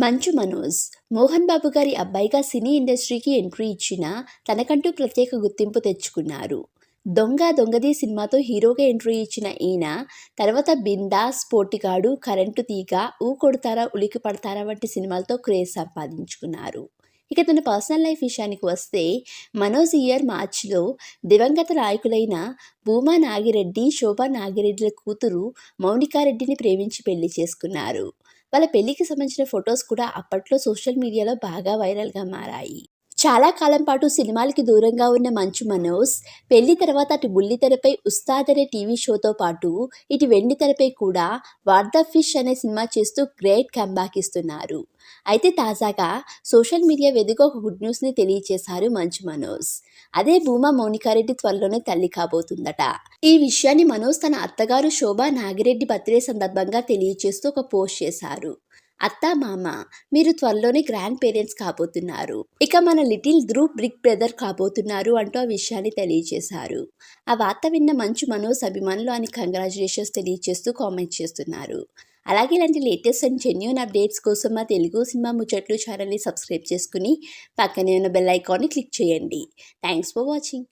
మంచు మనోజ్ మోహన్ బాబు గారి అబ్బాయిగా సినీ ఇండస్ట్రీకి ఎంట్రీ ఇచ్చిన తనకంటూ ప్రత్యేక గుర్తింపు తెచ్చుకున్నారు. దొంగ దొంగది సినిమాతో హీరోగా ఎంట్రీ ఇచ్చిన ఈయన తర్వాత బిందాస్ పోటిగాడు కరెంటు తీగ ఊ కొడతారా ఉలికి పడతారా వంటి సినిమాలతో క్రేజ్ సంపాదించుకున్నారు. ఇక తన పర్సనల్ లైఫ్ విషయానికి వస్తే మనోజ్ ఇయర్ మార్చిలో దివంగత నాయకులైన భూమా నాగిరెడ్డి శోభా నాగిరెడ్డిల కూతురు మౌనికారెడ్డిని ప్రేమించి పెళ్ళి చేసుకున్నారు. వాళ్ళ పెళ్ళికి సంబంధించిన ఫొటోస్ కూడా అప్పట్లో సోషల్ మీడియాలో బాగా వైరల్గా మారాయి. చాలా కాలం పాటు సినిమాలకి దూరంగా ఉన్న మంచు మనోజ్ పెళ్ళి తర్వాత అటు బుల్లితెరపై ఉస్తాద్ అనే టీవీ షోతో పాటు ఇటు వెండి తెరపై కూడా వార్ద ద ఫిష్ అనే సినిమా చేస్తూ గ్రేట్ కంబ్యాక్ ఇస్తున్నారు. అయితే తాజాగా సోషల్ మీడియా వేదిక ఒక గుడ్ న్యూస్ని తెలియజేశారు మంచు మనోజ్. అదే భూమా మౌనికారెడ్డి త్వరలోనే తల్లి కాబోతుందట. ఈ విషయాన్ని మనోజ్ తన అత్తగారు శోభా నాగిరెడ్డి బర్త్డే సందర్భంగా తెలియజేస్తూ ఒక పోస్ట్ చేశారు. అత్త మామ మీరు త్వరలోనే గ్రాండ్ పేరెంట్స్ కాబోతున్నారు. ఇక మన లిటిల్ ధ్రువ్ బ్రిక్ బ్రదర్ కాబోతున్నారు అంటూ ఆ విషయాన్ని తెలియజేశారు. ఆ వార్త విన్న మంచు మనోజ్ అభిమానులు అని కంగ్రాచులేషన్స్ తెలియజేస్తూ కామెంట్ చేస్తున్నారు. అలాగే ఇలాంటి లేటెస్ట్ అండ్ జెన్యున్ అప్డేట్స్ కోసం మా తెలుగు సినిమా ముచ్చట్లు ఛానల్ని సబ్స్క్రైబ్ చేసుకుని పక్కనే ఉన్న బెల్ ఐకాన్ని క్లిక్ చేయండి. Thanks for watching.